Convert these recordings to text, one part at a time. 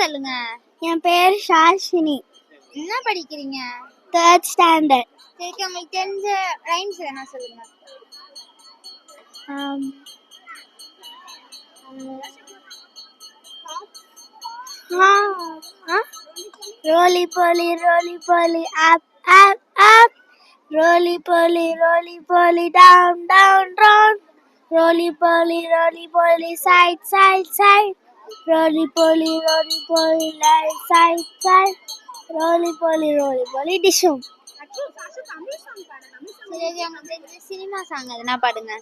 சொல்லுங்க. என் பேர் ஷாஷினி என்ன படிக்கிறீங்க? தேர்ட் ஸ்டாண்டர்ட் சரி உங்களுக்கு தெரிஞ்ச ரைம்ஸ் என்ன சொல்லுங்க. ரோலி போலி ரோலி போலி அப் அப் அப் ரோலி போலி ரோலி போலி down down down ரோலி poly roly poly side side side ரோலி poly roly போலி light side side ரோலி poly roly போலி டிஷும் சரி உங்களுக்கு தெரிஞ்ச சினிமா சாங் எதுனா பாடுங்க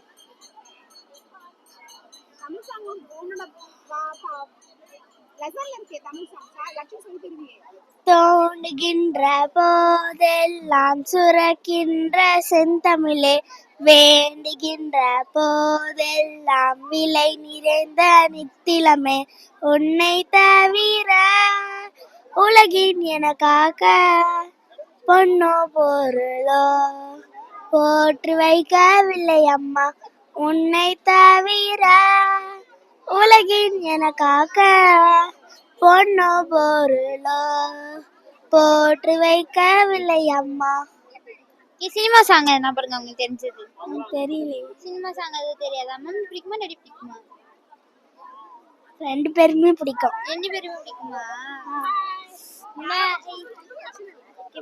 தோண்டுகின்ற போதெல்லாம் சுரக்கின்ற செந்தமிழே வேண்டுகின்ற போதெல்லாம் விலை நிறைந்த நித்திலமே உன்னை தவிர உலகின் எனக்காக பொன்னோ பொருளோ போற்று வைக்கவில்லை அம்மா உன்னை தவிர உலகின் எனக்காக பொன்னோ பொருளோ போற்று வைக்கவில்லை அம்மா. சினிமா சாங் எதுனா பாடுங்க உங்களுக்கு தெரிஞ்சது? தெரியலையே சினிமா சாங் எதுவும் தெரியாதா? மேம் பிடிக்குமா நடி பிடிக்குமா? ரெண்டு பேருமே பிடிக்கும். ரெண்டு பேருமே பிடிக்குமா?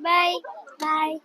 பாய். பாய்.